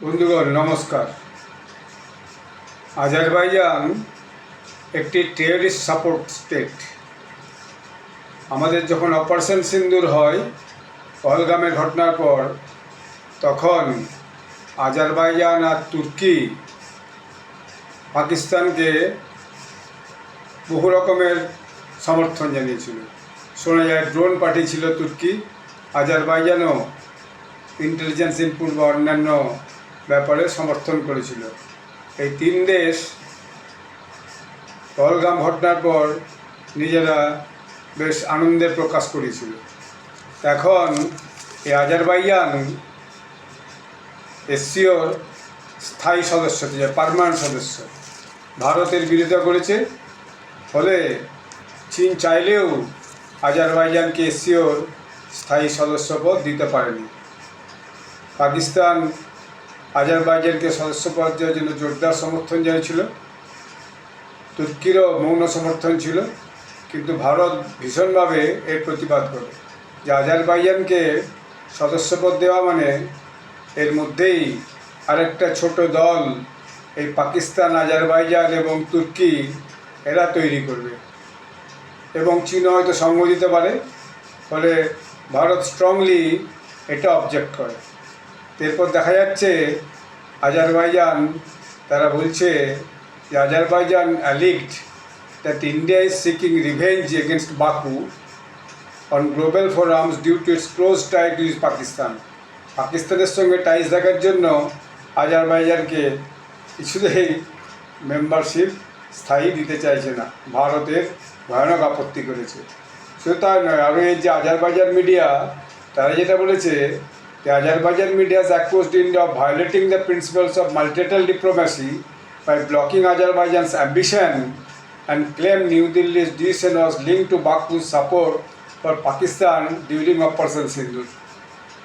বন্ধুগণ, নমস্কার। আজারবাইজান একটি টেররিস্ট সাপোর্ট স্টেট আমাদের যখন অপারেশন সিন্দুর হয়, পহলগামের ঘটনার পর, তখন আজারবাইজান আর তুর্কি পাকিস্তানকে বহু রকমের সমর্থন জানিয়েছিল। শোনা যায় ড্রোন পাঠিয়েছিল তুর্কি। আজারবাইজানও ইন্টেলিজেন্স ইনপুট বা অন্যান্য ব্যাপারে সমর্থন করেছিল। এই তিন দেশ পহলগাম ঘটনার পর নিজেরা বেশ আনন্দের প্রকাশ করেছিল। এখন এই আজারবাইজান এসসিওর স্থায়ী সদস্য, যে পারমানেন্ট সদস্য, ভারতের বিরোধিতা করেছে। ফলে চীন চাইলেও আজারবাইজানকে এসসিওর স্থায়ী সদস্য পদ দিতে পারেনি। পাকিস্তান আজারবাইজানকে সদস্য পদ দেওয়ার জন্য জোরদার সমর্থন জানিয়েছিল। তুর্কিরও মৌন সমর্থন ছিল, কিন্তু ভারত ভীষণভাবে এর প্রতিবাদ করে। যে আজারবাইজানকে সদস্যপদ দেওয়া মানে এর মধ্যেই আরেকটা ছোট দল, এই পাকিস্তান, আজারবাইজান এবং তুর্কি, এরা তৈরি করবে। এবং চীন হয়তো সঙ্গ দিতে পারে, ফলে ভারত স্ট্রংলি এটা অবজেক্ট করে। এরপর দেখা যাচ্ছে আজারবাইজান, তারা বলছে যে Azerbaijan alleged that India is seeking revenge against Baku on global forums due to its close tie to Pakistan. পাকিস্তানের সঙ্গে টাইজ রাখার জন্য আজারবাইজানকে কিছুতেই মেম্বারশিপ স্থায়ী দিতে চাইছে না। ভারতের ভয়ানক আপত্তি করেছে। শুধু তাই নয়, আরও এই যে আজারবাইজান মিডিয়া, তারা যেটা বলেছে The Azerbaijan media has accused India of violating the principles of multilateral diplomacy by blocking Azerbaijan's ambition and claim New Delhi's decision was linked to Baku's support for Pakistan during Operation Sindur.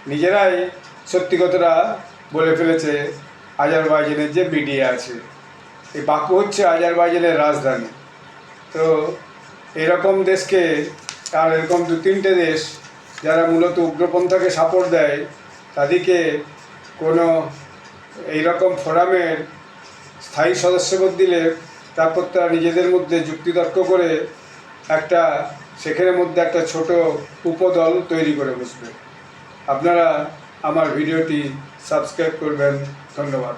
নিজেরাই সত্যি কথাটা বলে ফেলেছে আজারবাইজানের যে media আছে এই Baku হচ্ছে আজারবাইজানের রাজধানী তো এরকম দেশকে আর এরকম দু তিনটে দেশ যারা মূলত উগ্রপন্থাকে সাপোর্ট দেয় তাদেরকে কোনো এইরকম ফোরামের স্থায়ী সদস্যপদ দিলে তারপর তারা নিজেদের মধ্যে যুক্তিতর্ক করে একটা, সেখানের মধ্যে একটা ছোট উপদল তৈরি করে বসবে। আপনারা আমার ভিডিওটি সাবস্ক্রাইব করবেন। ধন্যবাদ।